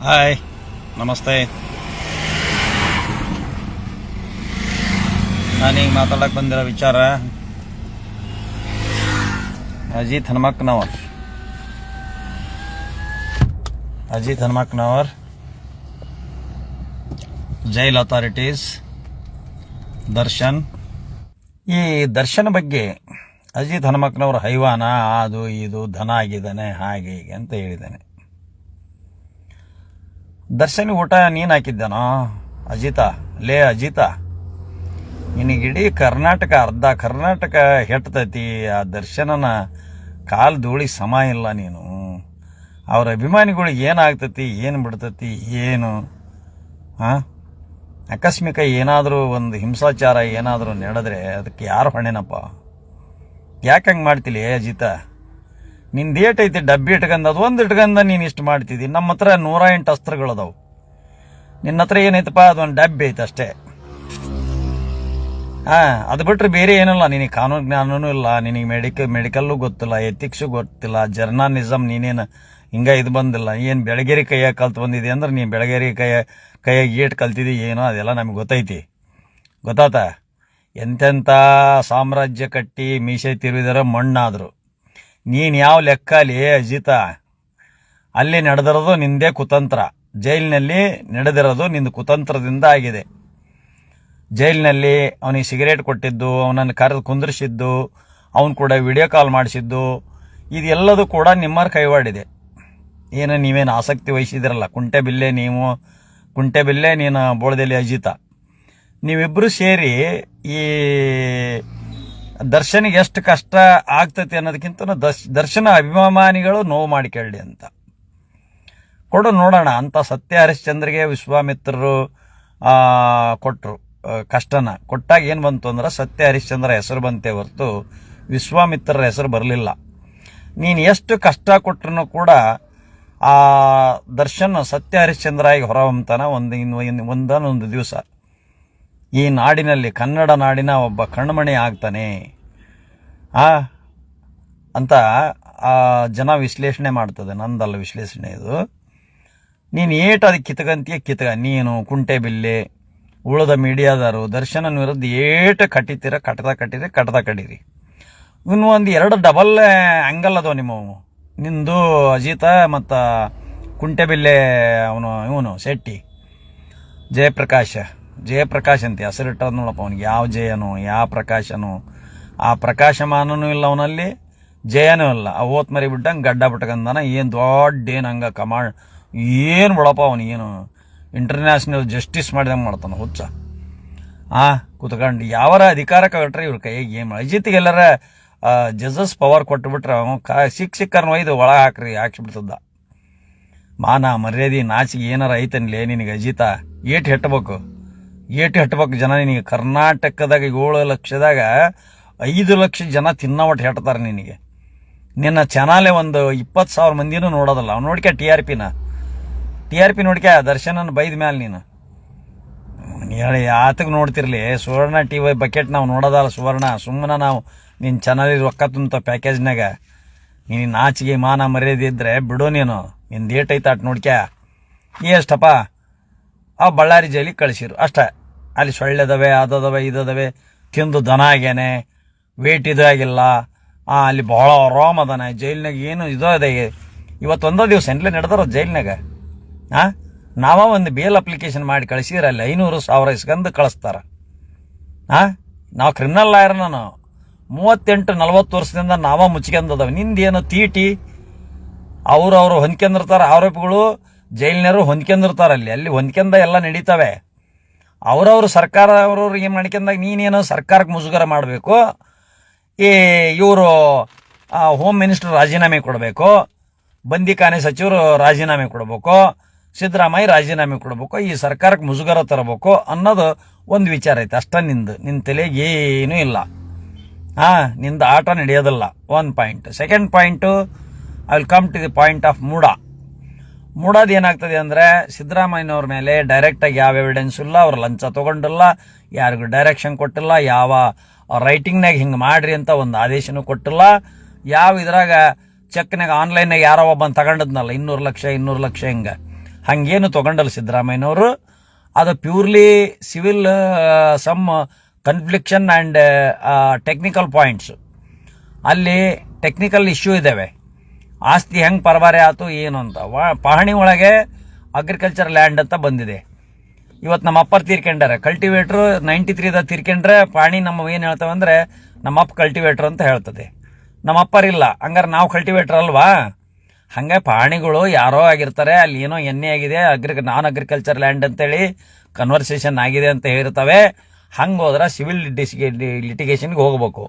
Hi ನಮಸ್ತೆ ನಾನೀಗ ಮಾತಾಡಕ್ಕೆ ಬಂದಿರೋ ವಿಚಾರ, Ajit ಹನುಮಕ್ನವರ್. Ajit Hanumakkanavar jail authorities Darshan. ಈ ದರ್ಶನ ಬಗ್ಗೆ ಅಜಿತ್ ಹನುಮಕ್ನವ್ರ ಹೈವಾನ, ಅದು ಇದು, ಧನ ಆಗಿದ್ದಾನೆ, ಹಾಗೆ ಹೀಗೆ ಅಂತ ಹೇಳಿದ್ದಾನೆ. ದರ್ಶನ್ ಊಟ ನೀನು ಹಾಕಿದ್ದಾನೋ? ಅಜಿತ, ಲೇ ಅಜಿತ. ನಿನಗಿಡೀ ಕರ್ನಾಟಕ, ಅರ್ಧ ಕರ್ನಾಟಕ ಹೆಟ್ತೈತಿ. ಆ ದರ್ಶನನ ಕಾಲು ಧೂಳಿ ಸಮ ಇಲ್ಲ ನೀನು. ಅವ್ರ ಅಭಿಮಾನಿಗಳಿಗೆ ಏನಾಗ್ತತಿ ಏನು ಬಿಡ್ತತಿ, ಏನು? ಹಾಂ ಆಕಸ್ಮಿಕ ಏನಾದರೂ ಒಂದು ಹಿಂಸಾಚಾರ ಏನಾದರೂ ನಡೆದ್ರೆ ಅದಕ್ಕೆ ಯಾರು ಹೊಣೆನಪ್ಪ? ಯಾಕೆ ಹಂಗೆ ಮಾಡ್ತಿಲಿ ಅಜಿತ? ನಿಂದು ಏಟ್ ಐತಿ, ಡಬ್ಬಿ ಇಟ್ಕಂದ, ಅದು ಒಂದು ಇಟ್ಕಂದ ನೀನು ಇಷ್ಟು ಮಾಡ್ತಿದ್ದಿ ನಮ್ಮ ಹತ್ರ ನೂರ ಎಂಟು ಅಸ್ತ್ರಗಳದಾವು. ನಿನ್ನ ಹತ್ರ ಏನೈತಪ್ಪ ಅದೊಂದು ಡಬ್ಬಿ ಐತೆ ಅಷ್ಟೇ. ಹಾಂ, ಅದು ಬಿಟ್ರೆ ಬೇರೆ ಏನಿಲ್ಲ. ನಿನಗೆ ಕಾನೂನು ಜ್ಞಾನನೂ ಇಲ್ಲ, ನಿನಗೆ ಮೆಡಿಕಲ್ ಮೆಡಿಕಲ್ಲು ಗೊತ್ತಿಲ್ಲ ಎಥಿಕ್ಸು ಗೊತ್ತಿಲ್ಲ ಜರ್ನಲಿಸಮ್ ನೀನೇನು ಹಿಂಗೆ ಇದು ಬಂದಿಲ್ಲ. ಏನು ಬೆಳಗೇರಿ ಕೈಯಾಗ ಕಲ್ತು ಬಂದಿದೆ ಅಂದ್ರೆ ನೀನು ಬೆಳಗೇರಿ ಕೈಯ, ಕೈಯಾಗ ಏಟ್ ಕಲ್ತಿದ್ದಿ ಏನೋ, ಅದೆಲ್ಲ ನಮಗೆ ಗೊತ್ತೈತಿ. ಗೊತ್ತಾತ? ಎಂತೆಂಥ ಸಾಮ್ರಾಜ್ಯ ಕಟ್ಟಿ ಮೀಸೆ ತಿರುವಿದರ ಮಣ್ಣಾದರು. ನೀನು ಯಾವ ಲೆಕ್ಕಲಿ ಅಜಿತ? ಅಲ್ಲಿ ನಡೆದಿರೋದು ನಿಂದೇ ಕುತಂತ್ರ. ಜೈಲಿನಲ್ಲಿ ನಡೆದಿರೋದು ನಿಂದು ಕುತಂತ್ರದಿಂದ ಆಗಿದೆ. ಜೈಲಿನಲ್ಲಿ ಅವನಿಗೆ ಸಿಗರೇಟ್ ಕೊಟ್ಟಿದ್ದು, ಅವನನ್ನು ಕರೆದು ಕುಂದಿರಿಸಿದ್ದು, ಅವನು ಕೂಡ ವಿಡಿಯೋ ಕಾಲ್ ಮಾಡಿಸಿದ್ದು, ಇದೆಲ್ಲದೂ ಕೂಡ ನಿಮ್ಮರ ಕೈವಾಡಿದೆ. ಏನು, ನೀವೇನು ಆಸಕ್ತಿ ವಹಿಸಿದಿರಲ್ಲ. ಕುಂಟೆ ಬಿಲ್ಲೆ ನೀವು, ಕುಂಟೆ ಬಿಲ್ಲೆ ನೀನು ಬೋಳದಲ್ಲಿ ಅಜಿತ. ನೀವಿಬ್ಬರು ಸೇರಿ ಈ ದರ್ಶನಿಗೆ ಎಷ್ಟು ಕಷ್ಟ ಆಗ್ತೈತಿ ಅನ್ನೋದಕ್ಕಿಂತ ದರ್ಶ್, ದರ್ಶನ ಅಭಿಮಾನಿಗಳು ನೋವು ಮಾಡಿಕೊಳ್ಳಿ ಅಂತ. ಕೊಡು ನೋಡೋಣ ಅಂತ ಸತ್ಯ ಹರಿಶ್ಚಂದ್ರಿಗೆ ವಿಶ್ವಾಮಿತ್ರರು ಕೊಟ್ಟರು ಕಷ್ಟನ. ಕೊಟ್ಟಾಗ ಏನು ಬಂತು ಅಂದ್ರೆ ಸತ್ಯ ಹರಿಶ್ಚಂದ್ರ ಹೆಸರು ಬಂತೆ ಹೊರತು ವಿಶ್ವಾಮಿತ್ರರ ಹೆಸರು ಬರಲಿಲ್ಲ. ನೀನು ಎಷ್ಟು ಕಷ್ಟ ಕೊಟ್ಟರು ಕೂಡ ಆ ದರ್ಶನ ಸತ್ಯ ಹರಿಶ್ಚಂದ್ರ ಆಗಿ ಹೊರಹೊಮ್ತಾನ ಒಂದು ಇನ್ನು ಒಂದೊಂದು ದಿವಸ. ಈ ನಾಡಿನಲ್ಲಿ ಕನ್ನಡ ನಾಡಿನ ಒಬ್ಬ ಕಣ್ಮಣಿ ಆಗ್ತಾನೆ. ಆ, ಅಂತ ಆ ಜನ ವಿಶ್ಲೇಷಣೆ ಮಾಡ್ತದೆ. ನಂದಲ್ಲ ವಿಶ್ಲೇಷಣೆ ಇದು. ನೀನು ಏಟು ಅದಕ್ಕೆ ಕಿತ್ಕಂತೀಯ ಕಿತ್ಕ ನೀನು ಕುಂಟೆ ಬಿಲ್ಲೆ, ಉಳಿದ ಮೀಡಿಯಾದಾರು, ದರ್ಶನ ವಿರುದ್ಧ ಏಟು ಕಟ್ಟಿತೀರ, ಕಟ್ಟದ ಕಟ್ಟಿರಿ ಕಟ್ಟದ ಕಟ್ಟಿರಿ. ಇನ್ನು ಒಂದು ಎರಡು ಡಬಲ್ ಆ್ಯಂಗಲ್ ಅದಾವ ನಿಮ್ಮವು. ನಿಂದು ಅಜಿತ ಮತ್ತು ಕುಂಟೆಬಿಲ್ಲೆ ಅವನು, ಇವನು, ಶೆಟ್ಟಿ, ಜಯಪ್ರಕಾಶ. ಜಯಪ್ರಕಾಶ್ ಅಂತ ಹೆಸರಿಟ್ಟದ ನೋಡಪ್ಪ ಅವನಿಗೆ. ಯಾವ ಜಯನು, ಯಾವ ಪ್ರಕಾಶನು. ಆ ಪ್ರಕಾಶಮಾನನೂ ಇಲ್ಲ ಅವನಲ್ಲಿ, ಜಯನೂ ಇಲ್ಲ. ಆ ಓತ್ ಮರಿ ಬಿಟ್ಟಂಗೆ ಗಡ್ಡ ಬಿಟ್ಕಂದಾನ ಏನು ದೊಡ್ಡ ಏನು ಹಂಗೆ ಕಮಾಂಡ್ ಏನು ಬಿಡಪ್ಪ ಅವನಿಗೇನು ಇಂಟರ್ನ್ಯಾಷನಲ್ ಜಸ್ಟಿಸ್ ಮಾಡಿದಂಗೆ ಮಾಡ್ತಾನೆ, ಹುಚ್ಚ. ಆ, ಕೂತ್ಕೊಂಡು. ಯಾವರ ಅಧಿಕಾರ ಕೊಟ್ರೆ ಇವ್ರ ಕೈಗೆ ಏನು ಅಜಿತ್ಗೆಲ್ಲರ ಜಜಸ್ ಪವರ್ ಕೊಟ್ಬಿಟ್ರೆ ಅವನು ಕಾ, ಸಿಕ್ ಸಿಕ್ಕರ್ನ ಒಯ್ದು ಒಳಗೆ ಹಾಕ್ರಿ ಹಾಕ್ಸಿಬಿಡ್ತದ ಮಾನ ಮರ್ಯಾದೆ, ನಾಚಿಗೆ ಏನಾರ ಐತನ್ಲೇ ನಿನಗೆ ಅಜಿತ? ಏಟ್ ಹೆಟ್ಬೇಕು. ಏಟ್ ಹಟ್ಬೇಕು ಜನ ನಿನಗೆ. ಕರ್ನಾಟಕದಾಗ ಏಳು ಲಕ್ಷದಾಗ ಐದು ಲಕ್ಷ ಜನ ತಿನ್ನವಟ್ಟು ಹೆಟ್ತಾರೆ ನಿನಗೆ. ನಿನ್ನ ಚಾನಲೇ ಒಂದು ಇಪ್ಪತ್ತು ಸಾವಿರ ಮಂದಿನೂ ನೋಡೋದಲ್ಲ. ಅವ್ನು ನೋಡ್ಕ T R P? T R P ನೋಡ್ಕ ದರ್ಶನನ ಬೈದ ಮ್ಯಾಲೆ ನೀನು. ಹೇಳಿ, ಆತಗೆ ನೋಡ್ತಿರ್ಲಿ. ಸುವರ್ಣ ಟಿ ವೈ ಬಕೆಟ್ ನಾವು ನೋಡೋದಲ್ಲ ಸುವರ್ಣ. ಸುಮ್ಮನೆ ನಾವು ನಿನ್ನ ಚಾನಲಿಗೆ ರೊಕ್ಕ ತುಂಬ ಪ್ಯಾಕೇಜ್ನಾಗ ನೀನು ನಾಚಿಗೆ ಮಾನ ಮರ್ಯಾದೆ ಇದ್ರೆ ಬಿಡು ನೀನು. ಡೇಟ್ ಐತೆ ಅಟ್ ನೋಡ್ಕ್ಯಾ. ಎಷ್ಟಪ್ಪ ಆ ಬಳ್ಳಾರಿ ಜೈಲಿಗೆ ಕಳಿಸಿರು. ಅಷ್ಟೇ. ಅಲ್ಲಿ ಸೊಳ್ಳೆದವೆ ಅದದವೆ ಇದದವೆ ತಿಂದು ದನ ಆಗ್ಯಾನೆ ವೇಟ್ ಇದು ಆಗಿಲ್ಲ. ಆ, ಅಲ್ಲಿ ಭಾಳ ಆರಾಮ್ ಅದಾನೆ ಜೈಲ್ನಾಗ ಏನು ಇದೋ ಅದೇ. ಇವತ್ತು ಒಂದೋ ದಿವಸ ಎಂಟ್ಲೆ ನಡೆದಾರ ಜೈಲ್ನಾಗ. ಆ? ನಾವ ಒಂದು ಬೇಲ್ ಅಪ್ಲಿಕೇಶನ್ ಮಾಡಿ ಕಳಿಸಿದ್ರೆ ಅಲ್ಲಿ ಐನೂರು ಸಾವಿರ ಇಸ್ಕಂದು ಕಳಿಸ್ತಾರ. ಆ? ನಾವು ಕ್ರಿಮಿನಲ್ ಲಾಯರ್ ನಾನು ಮೂವತ್ತೆಂಟು ನಲ್ವತ್ತು ವರ್ಷದಿಂದ ನಾವ ಮುಚ್ಕೊಂಡದವ ನಿಂದೇನು ತೀಟಿ? ಅವ್ರವ್ರು ಅವರು ಹೊಂದ್ಕೊಂಡಿರ್ತಾರ ಆರೋಪಿಗಳು ಜೈಲಿನರು ಹೊಂದ್ಕೊಂಡಿರ್ತಾರ ಅಲ್ಲಿ. ಅಲ್ಲಿ ಹೊಂದ್ಕೊಂಡ ಎಲ್ಲ ನಡೀತವೆ. ಅವ್ರವ್ರು ಸರ್ಕಾರ ಅವ್ರವ್ರು ಏನು ಮಾಡ್ಕೊಂಡಾಗ ನೀನೇನು ಸರ್ಕಾರಕ್ಕೆ ಮುಜುಗರ ಮಾಡಬೇಕು. ಈ ಇವರು ಹೋಮ್ ಮಿನಿಸ್ಟರ್ ರಾಜೀನಾಮೆ ಕೊಡಬೇಕು. ಬಂದಿಖಾನೆ ಸಚಿವರು ರಾಜೀನಾಮೆ ಕೊಡಬೇಕು. ಸಿದ್ದರಾಮಯ್ಯ ರಾಜೀನಾಮೆ ಕೊಡಬೇಕು. ಈ ಸರ್ಕಾರಕ್ಕೆ ಮುಜುಗರ ತರಬೇಕು ಅನ್ನೋದು ಒಂದು ವಿಚಾರ ಐತೆ. ಅಷ್ಟ ನಿಂದು. ನಿನ್ನ ತಲೆಗೆ ಏನೂ ಇಲ್ಲ. ಹಾಂ ನಿಂದು ಆಟ ನಡೆಯೋದಿಲ್ಲ. One point second point I will come to the point of Muda ಮೂಡೋದು ಏನಾಗ್ತದೆ ಅಂದರೆ ಸಿದ್ದರಾಮಯ್ಯನವ್ರ ಮೇಲೆ ಡೈರೆಕ್ಟಾಗಿ ಯಾವ ಎವಿಡೆನ್ಸ್ ಇಲ್ಲ, ಅವ್ರ ಲಂಚ ತೊಗೊಂಡಿಲ್ಲ, ಯಾರಿಗೂ ಡೈರೆಕ್ಷನ್ ಕೊಟ್ಟಿಲ್ಲ, ಯಾವ ರೈಟಿಂಗ್ನಾಗ ಹಿಂಗೆ ಮಾಡ್ರಿ ಅಂತ ಒಂದು ಆದೇಶನೂ ಕೊಟ್ಟಿಲ್ಲ. ಯಾವ ಇದ್ರಾಗ ಚೆಕ್ನಾಗ ಆನ್ಲೈನ್ನಾಗ ಯಾರೋ ಒಬ್ಬನ್ ತಗೊಂಡದ್ನಲ್ಲ, ಇನ್ನೂರು ಲಕ್ಷ ಇನ್ನೂರು ಲಕ್ಷ ಹಿಂಗೆ. ಹಂಗೇನು ತೊಗೊಂಡಲ್ಲ ಸಿದ್ದರಾಮಯ್ಯನವರು. ಅದು purely civil some confliction and technical points ಅಲ್ಲಿ ಟೆಕ್ನಿಕಲ್ ಇಶ್ಯೂ ಇದ್ದಾವೆ ಆಸ್ತಿ ಹೆಂಗೆ ಪರಬಾರೆ ಆಯಿತು ಏನು ಅಂತ. ವಾ, ಪಹಣಿ ಒಳಗೆ ಅಗ್ರಿಕಲ್ಚರ್ ಲ್ಯಾಂಡ್ ಅಂತ ಬಂದಿದೆ. ಇವತ್ತು ನಮ್ಮ ಅಪ್ಪರ್ ತೀರ್ಕೊಂಡಾರೆ. ಕಲ್ಟಿವೇಟ್ರು ನೈಂಟಿ ತ್ರೀದ ತೀರ್ಕೊಂಡ್ರೆ ಪಹಣಿ ನಮ್ಮ ಏನು ಹೇಳ್ತಾವೆ ಅಂದರೆ ನಮ್ಮ ಅಪ್ಪ ಕಲ್ಟಿವೇಟ್ರ್ ಅಂತ ಹೇಳ್ತದೆ. ನಮ್ಮ ಅಪ್ಪರಿಲ್ಲ ಹಂಗಾರೆ ನಾವು ಕಲ್ಟಿವೇಟ್ರ್ ಅಲ್ವಾ? ಹಾಗೆ ಪಾಣಿಗಳು ಯಾರೋ ಆಗಿರ್ತಾರೆ, ಅಲ್ಲಿ ಏನೋ ಎಣ್ಣೆ ಆಗಿದೆ ಅಗ್ರಿ ನಾನ್ ಅಗ್ರಿಕಲ್ಚರ್ ಲ್ಯಾಂಡ್ ಅಂತೇಳಿ ಕನ್ವರ್ಸೇಷನ್ ಆಗಿದೆ ಅಂತ ಹೇಳಿರ್ತವೆ. ಹಂಗೆ ಹೋದ್ರೆ ಸಿವಿಲ್ ಲಿಟಿಗೇಷನ್ಗೆ ಹೋಗ್ಬೇಕು.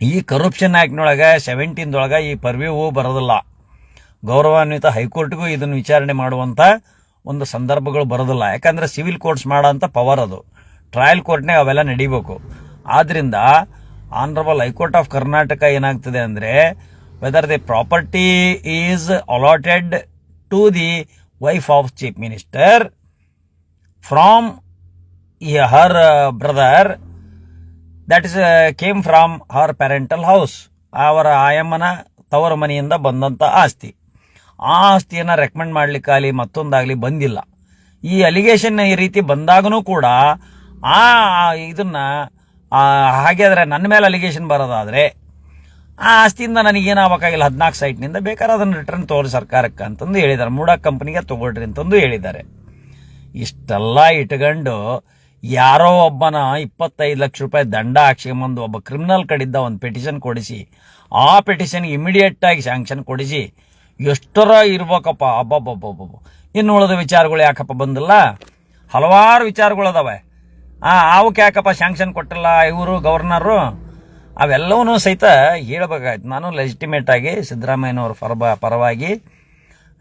ಈ ಕರಪ್ಷನ್ ಆ್ಯಕ್ಟ್ನೊಳಗೆ ಸೆವೆಂಟೀನ್ದೊಳಗೆ ಈ ಪರ್ವ್ಯೂ ಬರೋದಿಲ್ಲ. ಗೌರವಾನ್ವಿತ ಹೈಕೋರ್ಟ್ಗೂ ಇದನ್ನು ವಿಚಾರಣೆ ಮಾಡುವಂಥ ಒಂದು ಸಂದರ್ಭಗಳು ಬರೋದಿಲ್ಲ. ಯಾಕಂದ್ರೆ ಸಿವಿಲ್ ಕೋರ್ಟ್ಸ್ ಮಾಡೋಂಥ ಪವರ್ ಅದು. ಟ್ರಯಲ್ ಕೋರ್ಟ್ನೇ ಅವೆಲ್ಲ ನಡಿಬೇಕು. ಆದ್ದರಿಂದ honourable high court of Karnataka ಏನಾಗ್ತದೆ ಅಂದರೆ whether the property is allotted to the wife of chief minister from her brother that is came from her parental house ಅವರ ಆಯಮ್ಮನ ತವರ ಮನೆಯಿಂದ ಬಂದಂಥ ಆಸ್ತಿ. ಆ ಆಸ್ತಿಯನ್ನು ರೆಕಮೆಂಡ್ ಮಾಡಲಿಕ್ಕಾಗಲಿ ಮತ್ತೊಂದಾಗಲಿ ಬಂದಿಲ್ಲ. ಈ ಅಲಿಗೇಷನ್ ಈ ರೀತಿ ಬಂದಾಗೂ ಕೂಡ ಆ ಇದನ್ನು ಹಾಗೆದ್ರೆ ನನ್ನ ಮೇಲೆ ಅಲಿಗೇಷನ್ ಬರೋದಾದರೆ ಆ ಆಸ್ತಿಯಿಂದ ನನಗೇನಾಗಬೇಕಾಗಿಲ್ಲ, ಹದಿನಾಲ್ಕು ಸೈಟ್ನಿಂದ ಬೇಕಾದ್ರೆ ಅದನ್ನು ರಿಟರ್ನ್ ತೋರಿ ಸರ್ಕಾರಕ್ಕೆ ಅಂತಂದು ಹೇಳಿದ್ದಾರೆ. ಮೂಡ ಕಂಪ್ನಿಗೆ ತೊಗೊಳ್ರಿ ಅಂತಂದು ಹೇಳಿದ್ದಾರೆ. ಇಷ್ಟೆಲ್ಲ ಇಟ್ಕೊಂಡು ಯಾರೋ ಒಬ್ಬನ ಇಪ್ಪತ್ತೈದು ಲಕ್ಷ ರೂಪಾಯಿ ದಂಡ ಹಾಕ್ಸ್ಕೊಂಬಂದು ಒಬ್ಬ ಕ್ರಿಮಿನಲ್ ಕಡಿದ್ದ ಒಂದು ಪೆಟಿಷನ್ ಕೊಡಿಸಿ, ಆ ಪೆಟಿಷನ್ಗೆ ಇಮಿಡಿಯೇಟಾಗಿ ಸ್ಯಾಂಕ್ಷನ್ ಕೊಡಿಸಿ, ಎಷ್ಟರ ಇರ್ಬೇಕಪ್ಪ, ಅಬ್ಬಬ್ಬಬ್ಬಬ್ಬ. ಇನ್ನು ಉಳಿದ ವಿಚಾರಗಳು ಯಾಕಪ್ಪ ಬಂದಿಲ್ಲ? ಹಲವಾರು ವಿಚಾರಗಳು ಅದಾವೆ. ಅವಕ್ಕೆ ಯಾಕಪ್ಪ ಸ್ಯಾಂಕ್ಷನ್ ಕೊಟ್ಟಿಲ್ಲ ಇವರು ಗವರ್ನರು ಅವೆಲ್ಲವನ್ನೂ ಸಹಿತ ಹೇಳಬೇಕಾಯ್ತು. ನಾನು ಲೆಜಿಟಿಮೇಟಾಗಿ ಸಿದ್ದರಾಮಯ್ಯನವ್ರ ಪರಬ, ಪರವಾಗಿ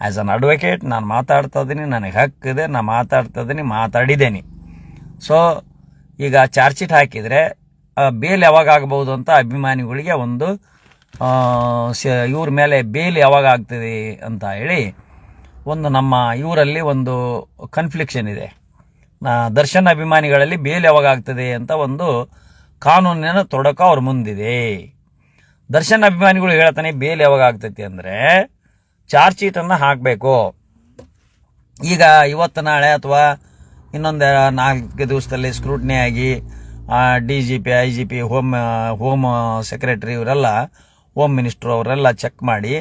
ಆ್ಯಸ್ ಅನ್ ಅಡ್ವೊಕೇಟ್ ನಾನು ಮಾತಾಡ್ತಾ ಇದ್ದೀನಿ, ನನಗೆ ಹಕ್ಕಿದೆ ನಾನು ಮಾತಾಡ್ತಾ ಇದ್ದೀನಿ, ಮಾತಾಡಿದ್ದೇನೆ. ಸೊ ಈಗ ಚಾರ್ಜ್ ಶೀಟ್ ಹಾಕಿದರೆ ಬೇಲ್ ಯಾವಾಗ ಆಗ್ಬೋದು ಅಂತ ಅಭಿಮಾನಿಗಳಿಗೆ ಒಂದು ಇವ್ರ ಮೇಲೆ ಬೇಲ್ ಯಾವಾಗ ಆಗ್ತದೆ ಅಂತ ಹೇಳಿ, ಒಂದು ನಮ್ಮ ಇವರಲ್ಲಿ ಒಂದು ಕನ್ಫ್ಲಿಕ್ಷನ್ ಇದೆ. ದರ್ಶನ್ ಅಭಿಮಾನಿಗಳಲ್ಲಿ ಬೇಲ್ ಯಾವಾಗ ಆಗ್ತದೆ ಅಂತ ಒಂದು ಕಾನೂನಿನ ತೊಡಕ ಅವ್ರ ಮುಂದಿದೆ. ದರ್ಶನ್ ಅಭಿಮಾನಿಗಳು ಹೇಳ್ತಾನೆ ಬೇಲ್ ಯಾವಾಗ ಆಗ್ತೈತಿ ಅಂದರೆ ಚಾರ್ಜ್ ಶೀಟನ್ನು ಹಾಕಬೇಕು. ಈಗ ಇವತ್ತು ನಾಳೆ ಅಥವಾ ಇನ್ನೊಂದು ನಾಲ್ಕು ದಿವಸದಲ್ಲಿ ಸ್ಕ್ರೂಟ್ನಿ ಆಗಿ D G P I G P home home secretary ಇವರೆಲ್ಲ ಹೋಮ್ ಮಿನಿಸ್ಟ್ರು ಅವರೆಲ್ಲ ಚೆಕ್ ಮಾಡಿ,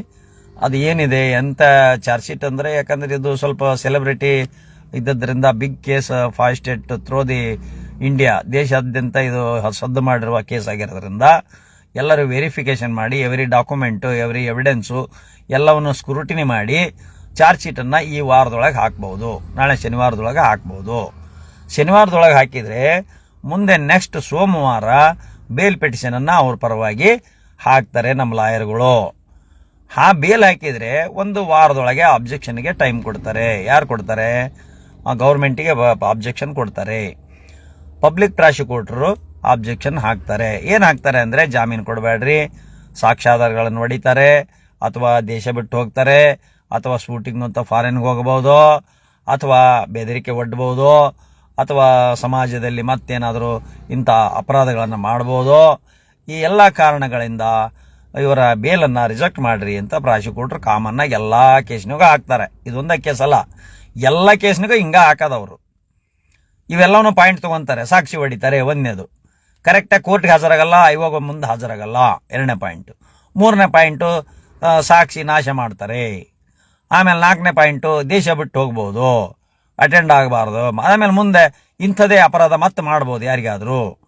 ಅದು ಏನಿದೆ ಎಂಥ ಚಾರ್ಜ್ ಶೀಟ್ ಅಂದರೆ, ಯಾಕಂದರೆ ಇದು ಸ್ವಲ್ಪ celebrity ಇದ್ದದ್ರಿಂದ big case fast state through the India ದೇಶಾದ್ಯಂತ ಇದು ಸದ್ದು ಮಾಡಿರುವ ಕೇಸ್ ಆಗಿರೋದ್ರಿಂದ, ಎಲ್ಲರೂ ವೆರಿಫಿಕೇಶನ್ ಮಾಡಿ ಎವ್ರಿ ಡಾಕ್ಯುಮೆಂಟು ಎವ್ರಿ ಎವಿಡೆನ್ಸು ಎಲ್ಲವನ್ನು ಸ್ಕ್ರೂಟಿನಿ ಮಾಡಿ ಚಾರ್ಜ್ ಶೀಟನ್ನು ಈ ವಾರದೊಳಗೆ ಹಾಕ್ಬೋದು. ನಾಳೆ ಶನಿವಾರದೊಳಗೆ ಹಾಕ್ಬೋದು. ಶನಿವಾರದೊಳಗೆ ಹಾಕಿದರೆ ಮುಂದೆ ನೆಕ್ಸ್ಟ್ ಸೋಮವಾರ ಬೇಲ್ ಪೆಟಿಷನನ್ನು ಅವ್ರ ಪರವಾಗಿ ಹಾಕ್ತಾರೆ ನಮ್ಮ ಲಾಯರ್ಗಳು. ಆ ಬೇಲ್ ಹಾಕಿದರೆ ಒಂದು ವಾರದೊಳಗೆ ಅಬ್ಜೆಕ್ಷನ್ಗೆ ಟೈಮ್ ಕೊಡ್ತಾರೆ. ಯಾರು ಕೊಡ್ತಾರೆ? ಗೌರ್ಮೆಂಟಿಗೆ ಅಬ್ಜೆಕ್ಷನ್ ಕೊಡ್ತಾರೆ. ಪಬ್ಲಿಕ್ ಪ್ರಾಸಿಕ್ಯೂಟ್ರು ಆಬ್ಜೆಕ್ಷನ್ ಹಾಕ್ತಾರೆ. ಏನು ಹಾಕ್ತಾರೆ ಅಂದರೆ ಜಾಮೀನು ಕೊಡಬೇಡ್ರಿ. ಸಾಕ್ಷ್ಯಾಧಾರಗಳನ್ನು ಹೊಡಿತಾರೆ ಅಥವಾ ದೇಶ ಬಿಟ್ಟು ಹೋಗ್ತಾರೆ. ಅಥವಾ ಶೂಟಿಂಗ್ ಅಂತ ಫಾರಿನ್ಗೆ ಹೋಗಬಹುದು, ಅಥವಾ ಬೆದರಿಕೆ ಒಡ್ಬೋದು ಅಥವಾ ಸಮಾಜದಲ್ಲಿ ಮತ್ತೇನಾದರೂ ಇಂಥ ಅಪರಾಧಗಳನ್ನು ಮಾಡ್ಬೋದು ಈ ಎಲ್ಲ ಕಾರಣಗಳಿಂದ ಇವರ ಬೇಲನ್ನು ರಿಜೆಕ್ಟ್ ಮಾಡ್ರಿ ಅಂತ ಪ್ರಾಸಿಕ್ಯೂಟ್ರು ಕಾಮನ್ನಾಗಿ ಎಲ್ಲ ಕೇಸ್ನಿಗೂ ಹಾಕ್ತಾರೆ. ಇದೊಂದೇ ಕೇಸ್ ಅಲ್ಲ, ಎಲ್ಲ ಕೇಸ್ನಿಗೂ ಹಿಂಗೆ ಹಾಕೋದವರು. ಇವೆಲ್ಲವೂ ಪಾಯಿಂಟ್ ತಗೊಂತಾರೆ, ಸಾಕ್ಷಿ ಹೊಡಿತಾರೆ ಒಂದನೇದು. ಕರೆಕ್ಟಾಗಿ ಕೋರ್ಟ್ಗೆ ಹಾಜರಾಗಲ್ಲ ಇವಾಗ ಮುಂದೆ ಹಾಜರಾಗಲ್ಲ, ಎರಡನೇ ಪಾಯಿಂಟು ಮೂರನೇ ಪಾಯಿಂಟು ಸಾಕ್ಷಿ ನಾಶ ಮಾಡ್ತಾರೆ. ಆಮೇಲೆ ನಾಲ್ಕನೇ ಪಾಯಿಂಟು ದೇಶ ಬಿಟ್ಟು ಹೋಗ್ಬೋದು. ಅಟೆಂಡ್ ಆಗಬಾರ್ದು. ಆಮೇಲೆ ಮುಂದೆ ಇಂಥದೇ ಅಪರಾಧ ಮತ್ತೆ ಮಾಡ್ಬೋದು ಯಾರಿಗಾದರೂ.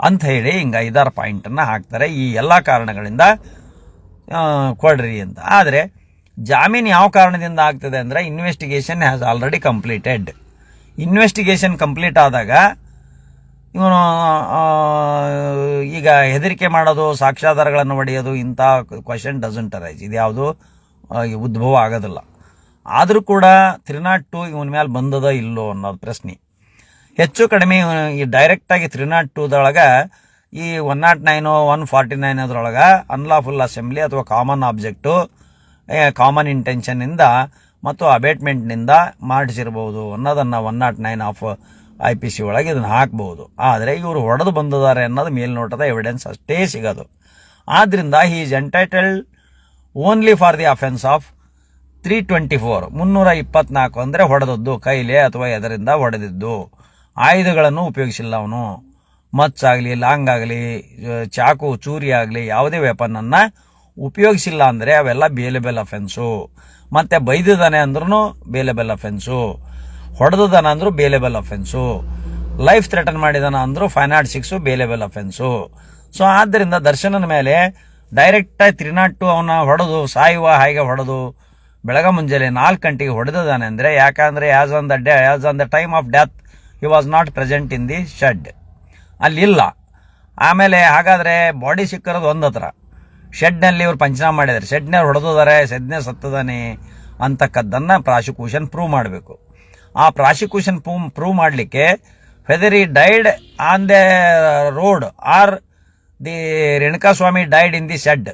ಅಂತ ಹೇಳಿ ಹಿಂಗೆ ಐದಾರು ಪಾಯಿಂಟನ್ನು ಹಾಕ್ತಾರೆ ಈ ಎಲ್ಲ ಕಾರಣಗಳಿಂದ ಕೊಡ್ರಿ ಅಂತ. ಆದರೆ ಜಾಮೀನು ಯಾವ ಕಾರಣದಿಂದ ಆಗ್ತದೆ ಅಂದರೆ investigation has already completed investigation complete ಆದಾಗ ಇವನು ಈಗ ಹೆದರಿಕೆ ಮಾಡೋದು ಸಾಕ್ಷ್ಯಾಧಾರಗಳನ್ನು ಹೊಡೆಯೋದು ಇಂಥ ಕ್ವಶನ್ ಡಸಂಟ್ ಅರೈಸ್ ಇದ್ಯಾವುದು? ಆ, ಉದ್ಭವ ಆಗೋದಿಲ್ಲ. ಆದರೂ ಕೂಡ ತ್ರೀ ನಾಟ್ ಟು ಇವನ ಮೇಲೆ ಬಂದದ ಇಲ್ಲೋ ಅನ್ನೋದು ಪ್ರಶ್ನೆ. ಹೆಚ್ಚು ಕಡಿಮೆ ಈ ಡೈರೆಕ್ಟಾಗಿ ತ್ರಿನಾಟ್ ಟೂದೊಳಗೆ ಈ one naught nine one forty nine ಅದರೊಳಗೆ ಅನ್ಲಾಫುಲ್ ಅಸೆಂಬ್ಲಿ ಅಥವಾ ಕಾಮನ್ ಆಬ್ಜೆಕ್ಟು ಕಾಮನ್ ಇಂಟೆನ್ಷನ್ನಿಂದ ಮತ್ತು ಅಬೇಟ್ಮೆಂಟ್ನಿಂದ ಮಾಡಿಸಿರ್ಬೋದು ಅನ್ನೋದನ್ನು one naught nine of I P C ಒಳಗೆ ಇದನ್ನು ಹಾಕ್ಬೋದು. ಆದರೆ ಇವರು ಹೊಡೆದು ಬಂದಿದ್ದಾರೆ ಅನ್ನೋದು ಮೇಲ್ನೋಟದ ಎವಿಡೆನ್ಸ್ ಅಷ್ಟೇ ಸಿಗೋದು. ಆದ್ದರಿಂದ he is entitled only for the offence of three twenty four ಮುನ್ನೂರ ಇಪ್ಪತ್ನಾಲ್ಕು ಅಂದರೆ ಹೊಡೆದದ್ದು, ಕೈಲೆ ಅಥವಾ ಎದರಿಂದ ಹೊಡೆದಿದ್ದು. ಆಯುಧಗಳನ್ನು ಉಪಯೋಗಿಸಿಲ್ಲ ಅವನು. ಮಚ್ಚಾಗಲಿ ಲಾಂಗ್ ಆಗಲಿ ಚಾಕು ಚೂರಿ ಆಗಲಿ ಯಾವುದೇ ವೆಪನನ್ನು ಉಪಯೋಗಿಸಿಲ್ಲ ಅಂದರೆ ಅವೆಲ್ಲ ಬೇಲೆಬೆಲ್ ಅಫೆನ್ಸು ಮತ್ತು ಬೈದಿದ್ದಾನೆ ಅಂದ್ರೂ ಬೇಲೆಬೆಲ್ ಅಫೆನ್ಸು ಅಂದರೂ ಅಂದ್ರೂ ಬೇಲೆಬೆಲ್ ಅಫೆನ್ಸು ಲೈಫ್ ಥ್ರೆಟನ್ ಮಾಡಿದಾನ ಅಂದರೂ five naught six bailable offence so ಆದ್ದರಿಂದ ದರ್ಶನನ ಮೇಲೆ ಡೈರೆಕ್ಟಾಗಿ ತ್ರೀ ನಾಟ್ ಟು ಅವನ ಹೊಡೆದು, ಸಾಯುವ ಹಾಗೆ ಹೊಡೆದು, ಬೆಳಗ ಮುಂಜಾನೆ ನಾಲ್ಕು ಗಂಟೆಗೆ ಹೊಡೆದಿದ್ದಾನೆ ಅಂದರೆ, ಯಾಕಂದರೆ as on the day as on the time of death he was not present in the shed ಅಲ್ಲಿಲ್ಲ. ಆಮೇಲೆ ಹಾಗಾದರೆ ಬಾಡಿ ಸಿಕ್ಕಿರೋದು ಒಂದು ಹತ್ರ. ಶೆಡ್ನಲ್ಲಿ ಇವ್ರು ಪಂಚನಾಮ ಮಾಡಿದ್ದಾರೆ. ಶೆಡ್ನಲ್ಲಿ ಹೊಡೆದಿದ್ದಾರೆ ಶೆಡ್ನೇ ಸತ್ತದಾನೆ ಅಂತಕ್ಕದ್ದನ್ನು ಪ್ರಾಸಿಕ್ಯೂಷನ್ ಪ್ರೂವ್ ಮಾಡಬೇಕು. ಆ ಪ್ರಾಸಿಕ್ಯೂಷನ್ ಪ್ರೂವ್ ಪ್ರೂವ್ ಮಾಡಲಿಕ್ಕೆ whether he died on the road or the Renukaswamy died in the shed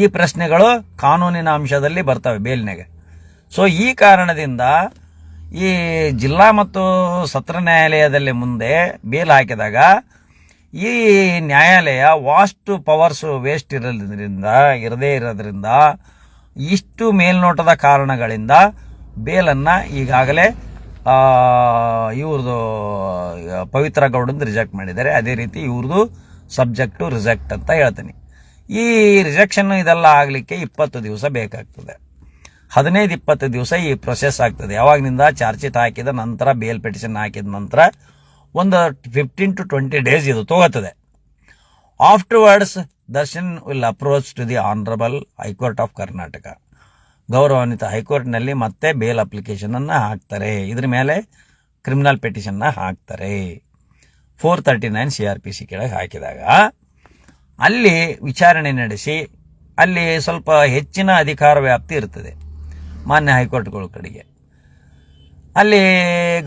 ಈ ಪ್ರಶ್ನೆಗಳು ಕಾನೂನಿನ ಅಂಶದಲ್ಲಿ ಬರ್ತವೆ ಬೇಲ್ನಾಗೆ. ಸೊ ಈ ಕಾರಣದಿಂದ ಈ ಜಿಲ್ಲಾ ಮತ್ತು ಸತ್ರ ನ್ಯಾಯಾಲಯದಲ್ಲಿ ಮುಂದೆ ಬೇಲ್ ಹಾಕಿದಾಗ ಈ ನ್ಯಾಯಾಲಯ ವಾಸ್ಟ್ ಪವರ್ಸ್ ವೇಸ್ಟ್ ಇರೋದ್ರಿಂದ ಇರದೇ ಇರೋದ್ರಿಂದ ಇಷ್ಟು ಮೇಲ್ನೋಟದ ಕಾರಣಗಳಿಂದ ಬೇಲನ್ನು ಈಗಾಗಲೇ ಇವ್ರದ್ದು, ಪವಿತ್ರ ಗೌಡಂದು ರಿಜೆಕ್ಟ್ ಮಾಡಿದ್ದಾರೆ. ಅದೇ ರೀತಿ ಇವ್ರದ್ದು ಸಬ್ಜೆಕ್ಟು ರಿಜೆಕ್ಟ್ ಅಂತ ಹೇಳ್ತೀನಿ. ಈ ರಿಜೆಕ್ಷನ್ ಇದೆಲ್ಲ ಆಗಲಿಕ್ಕೆ ಇಪ್ಪತ್ತು ದಿವಸ ಬೇಕಾಗ್ತದೆ. ಹದಿನೈದು ಇಪ್ಪತ್ತು ದಿವಸ ಈ ಪ್ರೊಸೆಸ್ ಆಗ್ತದೆ. ಯಾವಾಗಿನಿಂದ ಚಾರ್ಜ್ ಶೀಟ್ ಹಾಕಿದ ನಂತರ ಬೇಲ್ ಪೆಟಿಷನ್ ಹಾಕಿದ ನಂತರ ಒಂದು ಫಿಫ್ಟೀನ್ ಟು ಟ್ವೆಂಟಿ ಡೇಸ್ ಇದು ತಗೋತದೆ afterwards Darshan will approach to the honourable high court of Karnataka ಗೌರವಾನ್ವಿತ ಹೈಕೋರ್ಟ್ನಲ್ಲಿ ಮತ್ತೆ ಬೇಲ್ ಅಪ್ಲಿಕೇಶನನ್ನು ಹಾಕ್ತಾರೆ. ಇದ್ರ ಮೇಲೆ ಕ್ರಿಮಿನಲ್ ಪೆಟಿಷನ್ನ ಹಾಕ್ತಾರೆ. Four thirty nine C R P C ಕೆಳಗೆ ಹಾಕಿದಾಗ ಅಲ್ಲಿ ವಿಚಾರಣೆ ನಡೆಸಿ ಅಲ್ಲಿ ಸ್ವಲ್ಪ ಹೆಚ್ಚಿನ ಅಧಿಕಾರ ವ್ಯಾಪ್ತಿ ಇರ್ತದೆ ಮಾನ್ಯ ಹೈಕೋರ್ಟ್ಗಳ ಕಡೆಗೆ. ಅಲ್ಲಿ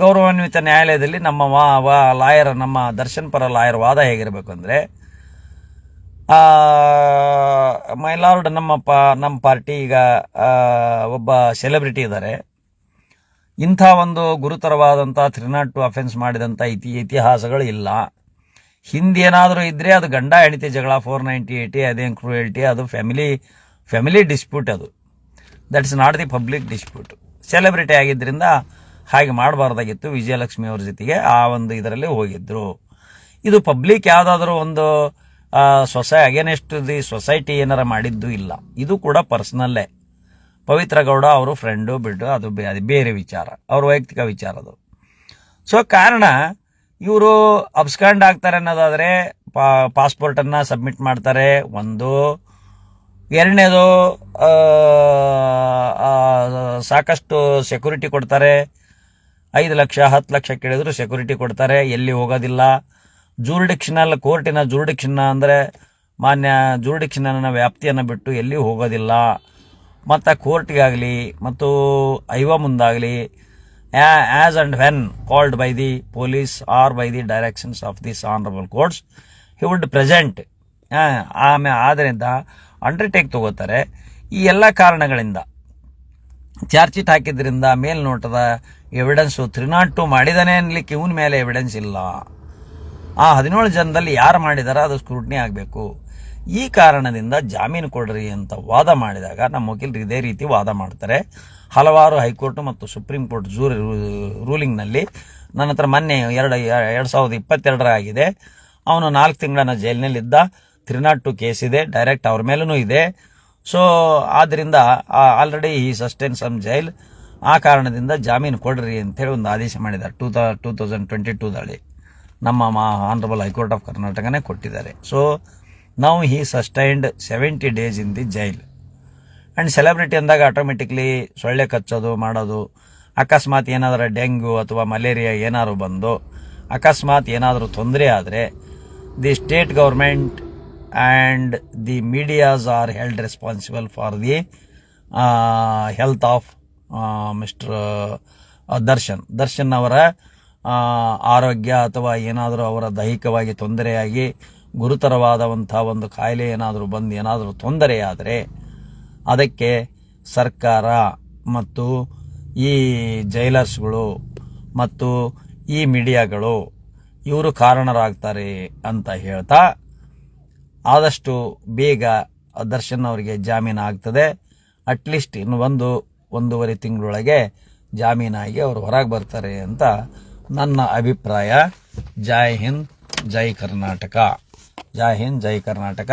ಗೌರವಾನ್ವಿತ ನ್ಯಾಯಾಲಯದಲ್ಲಿ ನಮ್ಮ ವಾ ವಾ ಲಾಯರ್, ನಮ್ಮ ದರ್ಶನ್ ಪರ ಲಾಯರ್ ವಾದ ಹೇಗಿರಬೇಕು ಅಂದರೆ ಮೈಲಾರ್ಡ್ ನಮ್ಮ ಪ, ನಮ್ಮ ಪಾರ್ಟಿ ಈಗ ಒಬ್ಬ ಸೆಲೆಬ್ರಿಟಿ ಇದ್ದಾರೆ. ಇಂಥ ಒಂದು ಗುರುತರವಾದಂಥ ತ್ರಿನಾಟ್ ಟು ಅಫೆನ್ಸ್ ಮಾಡಿದಂಥ ಇತಿ ಇತಿಹಾಸಗಳು ಇಲ್ಲ. ಹಿಂದೇನಾದರೂ ಇದ್ದರೆ ಅದು ಗಂಡ, ಹೆಂಡತಿ ಜಗಳ ಫೋರ್ ನೈಂಟಿ ಏಯ್ಟಿ ಅದೇನು ಕ್ರೂಯಲ್ಟಿ ಅದು ಫ್ಯಾಮಿಲಿ ಫ್ಯಾಮಿಲಿ ಡಿಸ್ಪ್ಯೂಟ್ ಅದು. That's not the public dispute celebrity ಆಗಿದ್ದರಿಂದ ಹಾಗೆ ಮಾಡಬಾರ್ದಾಗಿತ್ತು ವಿಜಯಲಕ್ಷ್ಮಿ ಅವ್ರ ಜೊತೆಗೆ ಆ ಒಂದು ಇದರಲ್ಲಿ ಹೋಗಿದ್ದರು ಇದು ಪಬ್ಲಿಕ್ ಯಾವುದಾದ್ರೂ ಒಂದು ಸೊಸೈ ಅಗೇನೆಸ್ಟ್ ದಿ ಸೊಸೈಟಿ ಏನಾರ ಮಾಡಿದ್ದು ಇಲ್ಲ. ಇದು ಕೂಡ ಪರ್ಸನಲ್ಲೇ ಪವಿತ್ರ ಗೌಡ ಅವರು ಫ್ರೆಂಡು ಬಿಟ್ಟು ಅದು ಅದು ಬೇರೆ ವಿಚಾರ, ಅವ್ರ ವೈಯಕ್ತಿಕ ವಿಚಾರ ಅದು. ಸೊ ಕಾರಣ ಇವರು ಅಬ್ಸ್ಕಾಂಡ್ ಆಗ್ತಾರೆ ಅನ್ನೋದಾದರೆ ಪಾ ಪಾಸ್ಪೋರ್ಟನ್ನು ಸಬ್ಮಿಟ್ ಮಾಡ್ತಾರೆ. ಒಂದು. ಎರಡನೇದು ಸಾಕಷ್ಟು ಸೆಕ್ಯೂರಿಟಿ ಕೊಡ್ತಾರೆ. ಐದು ಲಕ್ಷ, ಹತ್ತು ಲಕ್ಷ ಕೇಳಿದ್ರು ಸೆಕ್ಯೂರಿಟಿ ಕೊಡ್ತಾರೆ. ಎಲ್ಲಿ ಹೋಗೋದಿಲ್ಲ. ಜೂರಿಡಿಕ್ಷನಲ್ ಕೋರ್ಟಿನ ಜೂರಿಡಿಕ್ಷನ್ ಅಂದರೆ ಮಾನ್ಯ ಜೂರಿಡಿಕ್ಷನ್ನ ವ್ಯಾಪ್ತಿಯನ್ನು ಬಿಟ್ಟು ಎಲ್ಲಿ ಹೋಗೋದಿಲ್ಲ. ಮತ್ತು ಕೋರ್ಟ್ಗಾಗಲಿ ಮತ್ತು ಐವ ಮುಂದಾಗಲಿ as and when called by the police or by the directions of this honourable courts he would present ಆಮೇ ಆದ್ದರಿಂದ ಅಂಡರ್ಟೇಕ್ ತಗೋತಾರೆ. ಈ ಎಲ್ಲ ಕಾರಣಗಳಿಂದ ಚಾರ್ಜ್ ಶೀಟ್ ಹಾಕಿದ್ರಿಂದ ಮೇಲ್ನೋಟದ ಎವಿಡೆನ್ಸು ತ್ರೀ ನಾಟ್ ಟು ಮಾಡಿದಾನೆ ಅನ್ಲಿಕ್ಕೆ ಇವನ ಮೇಲೆ ಎವಿಡೆನ್ಸ್ ಇಲ್ಲ. ಆ ಹದಿನೇಳು ಜನದಲ್ಲಿ ಯಾರು ಮಾಡಿದಾರ ಅದು ಸ್ಕ್ರೂಟ್ನಿ ಆಗಬೇಕು. ಈ ಕಾರಣದಿಂದ ಜಾಮೀನು ಕೊಡ್ರಿ ಅಂತ ವಾದ ಮಾಡಿದಾಗ ನಮ್ಮ ವಕೀಲರು ಇದೇ ರೀತಿ ವಾದ ಮಾಡ್ತಾರೆ. ಹಲವಾರು ಹೈಕೋರ್ಟ್ ಮತ್ತು ಸುಪ್ರೀಂ ಕೋರ್ಟ್ ಜೂರಿ ರೂಲಿಂಗ್ನಲ್ಲಿ ನನ್ನ ಹತ್ರ ಮೊನ್ನೆ ಎರಡು ಎರಡು ಸಾವಿರದ ಇಪ್ಪತ್ತೆರಡರ ಆಗಿದೆ. ಅವನು ನಾಲ್ಕು ತಿಂಗಳನ್ನ ಜೈಲಿನಲ್ಲಿದ್ದ. ತ್ರೀ ನಾಟ್ ಟು ಕೇಸ್ ಇದೆ, ಡೈರೆಕ್ಟ್ ಅವ್ರ ಮೇಲೂ ಇದೆ. ಸೊ ಆದ್ದರಿಂದ ಆಲ್ರೆಡಿ ಈ ಸಸ್ಟೈನ್ ಸಮ್ ಜೈಲ್ ಆ ಕಾರಣದಿಂದ ಜಾಮೀನು ಕೊಡ್ರಿ ಅಂತೇಳಿ ಒಂದು ಆದೇಶ ಮಾಡಿದ್ದಾರೆ. ಟೂ ತ, ಟೂ ತೌಸಂಡ್ ಟ್ವೆಂಟಿ ಟೂದಲ್ಲಿ ನಮ್ಮ ಮಾ ಆನರಬಲ್ ಹೈಕೋರ್ಟ್ ಆಫ್ ಕರ್ನಾಟಕನೇ ಕೊಟ್ಟಿದ್ದಾರೆ. ಸೊ ನಾವು he sustained seventy days in the jail and celebrity ಅಂದಾಗ ಆಟೋಮೆಟಿಕ್ಲಿ ಸೊಳ್ಳೆ ಕಚ್ಚೋದು, ಮಾಡೋದು, ಅಕಸ್ಮಾತ್ ಏನಾದರೂ ಡೆಂಗ್ಯೂ ಅಥವಾ ಮಲೇರಿಯಾ ಏನಾದರೂ ಬಂದು, ಅಕಸ್ಮಾತ್ ಏನಾದರೂ ತೊಂದರೆ ಆದರೆ the state government and the medias are held responsible for the health of mister Darshan. Darshan ಅವರ ಆರೋಗ್ಯ ಅಥವಾ ಏನಾದರೂ ಅವರ ದೈಹಿಕವಾಗಿ ತೊಂದರೆಯಾಗಿ ಗುರುತರವಾದಂಥ ಒಂದು ಕಾಯಿಲೆ ಏನಾದರೂ ಬಂದು ಏನಾದರೂ ತೊಂದರೆಯಾದರೆ ಅದಕ್ಕೆ ಸರ್ಕಾರ ಮತ್ತು ಈ ಜೈಲರ್ಸ್ಗಳು ಮತ್ತು ಈ ಮೀಡಿಯಾಗಳು ಇವರು ಕಾರಣರಾಗ್ತಾರೆ ಅಂತ ಹೇಳ್ತಾ ಆದಷ್ಟು ಬೇಗ ದರ್ಶನ್ ಅವರಿಗೆ ಜಾಮೀನು ಆಗ್ತದೆ. ಅಟ್ಲೀಸ್ಟ್ ಇನ್ನು ಒಂದು, ಒಂದೂವರೆ ತಿಂಗಳೊಳಗೆ ಜಾಮೀನಾಗಿ ಅವರು ಹೊರಗೆ ಬರ್ತಾರೆ ಅಂತ ನನ್ನ ಅಭಿಪ್ರಾಯ. ಜೈ ಹಿಂದ್, ಜೈ ಕರ್ನಾಟಕ. ಜೈ ಹಿಂದ್ ಜೈ ಕರ್ನಾಟಕ